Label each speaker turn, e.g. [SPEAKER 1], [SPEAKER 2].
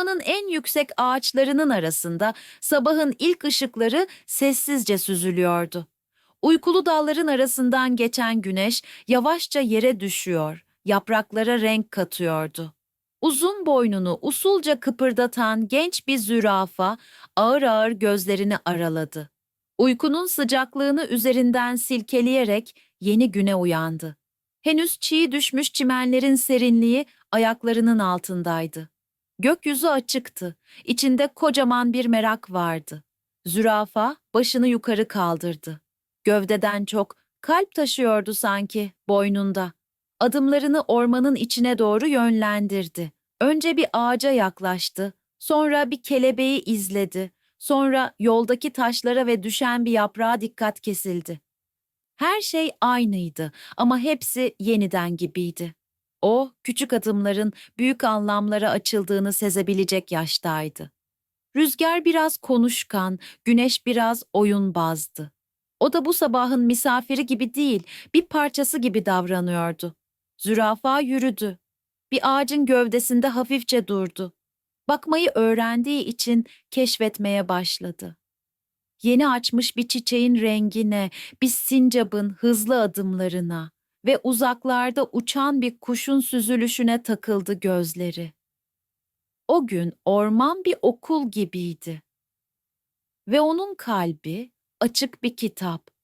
[SPEAKER 1] Ormanın en yüksek ağaçlarının arasında sabahın ilk ışıkları sessizce süzülüyordu. Uykulu dalların arasından geçen güneş yavaşça yere düşüyor, yapraklara renk katıyordu. Uzun boynunu usulca kıpırdatan genç bir zürafa ağır ağır gözlerini araladı. Uykunun sıcaklığını üzerinden silkeleyerek yeni güne uyandı. Henüz çiğ düşmüş çimenlerin serinliği ayaklarının altındaydı. Gökyüzü açıktı. İçinde kocaman bir merak vardı. Zürafa başını yukarı kaldırdı. Gövdeden çok kalp taşıyordu sanki boynunda. Adımlarını ormanın içine doğru yönlendirdi. Önce bir ağaca yaklaştı, sonra bir kelebeği izledi, sonra yoldaki taşlara ve düşen bir yaprağa dikkat kesildi. Her şey aynıydı ama hepsi yeniden gibiydi. O, küçük adımların büyük anlamlara açıldığını sezebilecek yaştaydı. Rüzgar biraz konuşkan, güneş biraz oyunbazdı. O da bu sabahın misafiri gibi değil, bir parçası gibi davranıyordu. Zürafa yürüdü. Bir ağacın gövdesinde hafifçe durdu. Bakmayı öğrendiği için keşfetmeye başladı. Yeni açmış bir çiçeğin rengine, bir sincabın hızlı adımlarına ve uzaklarda uçan bir kuşun süzülüşüne takıldı gözleri. O gün orman bir okul gibiydi. Ve onun kalbi açık bir kitap.